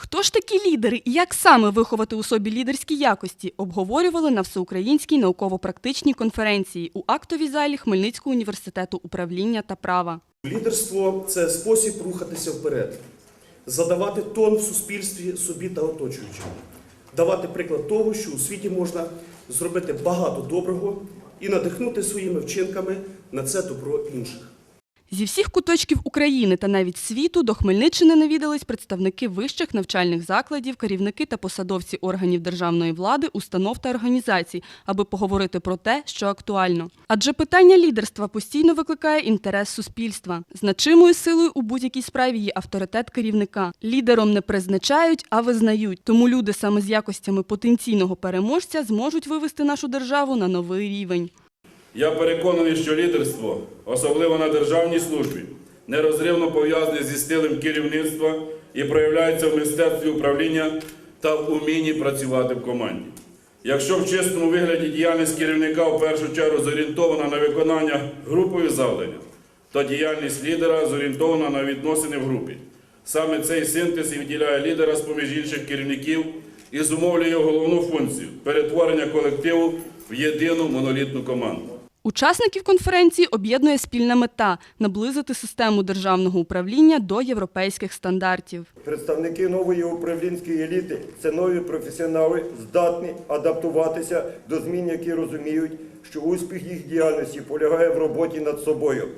Хто ж такі лідери і як саме виховати у собі лідерські якості, обговорювали на всеукраїнській науково-практичній конференції у актовій залі Хмельницького університету управління та права. Лідерство це спосіб рухатися вперед, задавати тон в суспільстві собі та оточуючим, давати приклад того, що у світі можна зробити багато доброго і надихнути своїми вчинками на це добро інших. Зі всіх куточків України та навіть світу до Хмельниччини навідались представники вищих навчальних закладів, керівники та посадовці органів державної влади, установ та організацій, аби поговорити про те, що актуально. Адже питання лідерства постійно викликає інтерес суспільства. Значимою силою у будь-якій справі є авторитет керівника. Лідером не призначають, а визнають. Тому люди саме з якостями потенційного переможця зможуть вивести нашу державу на новий рівень. Я переконаний, що лідерство, особливо на державній службі, нерозривно пов'язане зі стилем керівництва і проявляється в мистецтві управління та в умінні працювати в команді. Якщо в чистому вигляді діяльність керівника в першу чергу зорієнтована на виконання групових завдань, то діяльність лідера зорієнтована на відносини в групі. Саме цей синтез і виділяє лідера з поміж інших керівників і зумовлює його головну функцію перетворення колективу в єдину монолітну команду. Учасників конференції об'єднує спільна мета наблизити систему державного управління до європейських стандартів. Представники нової управлінської еліти це нові професіонали, здатні адаптуватися до змін, які розуміють, що успіх їх діяльності полягає в роботі над собою.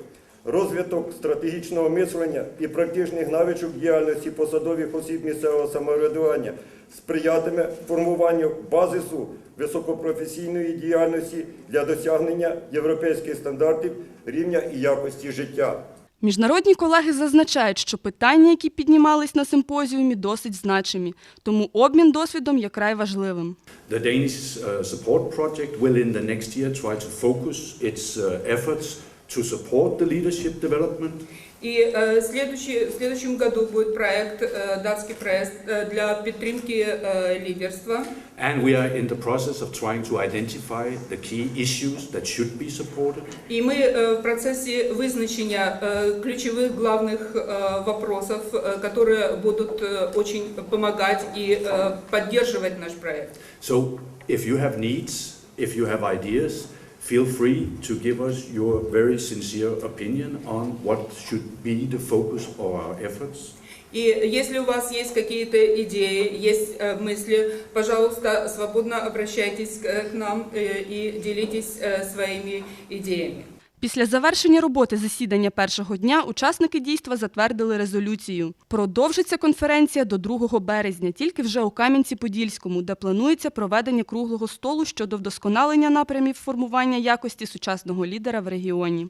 Розвиток стратегічного мислення і практичних навичок діяльності посадових осіб місцевого самоврядування сприятиме формуванню базису високопрофесійної діяльності для досягнення європейських стандартів рівня і якості життя. Міжнародні колеги зазначають, що питання, які піднімались на симпозіумі, досить значимі, тому обмін досвідом є край важливим. The Danish uh, support project will in the next year try to focus its uh, efforts to support the leadership development. И э, следующий, в следующем году будет проект, э, датский проект э, для підтримки э, лидерства. And we are in the process of trying to identify the key issues that should be supported. И мы э, в процессе вызначения э, ключевых главных э, вопросов, э, которые будут э, очень помогать и э, поддерживать наш проект. So if you have needs, if you have ideas, feel free to give us your very sincere opinion on what should be the focus of our efforts. И если у вас есть какие-то идеи, есть э, мысли, пожалуйста, свободно обращайтесь к к нам э, и делитесь э, своими идеями. Після завершення роботи засідання першого дня учасники дійства затвердили резолюцію. Продовжиться конференція до 2 березня, тільки вже у Кам'янці-Подільському, де планується проведення круглого столу щодо вдосконалення напрямів формування якості сучасного лідера в регіоні.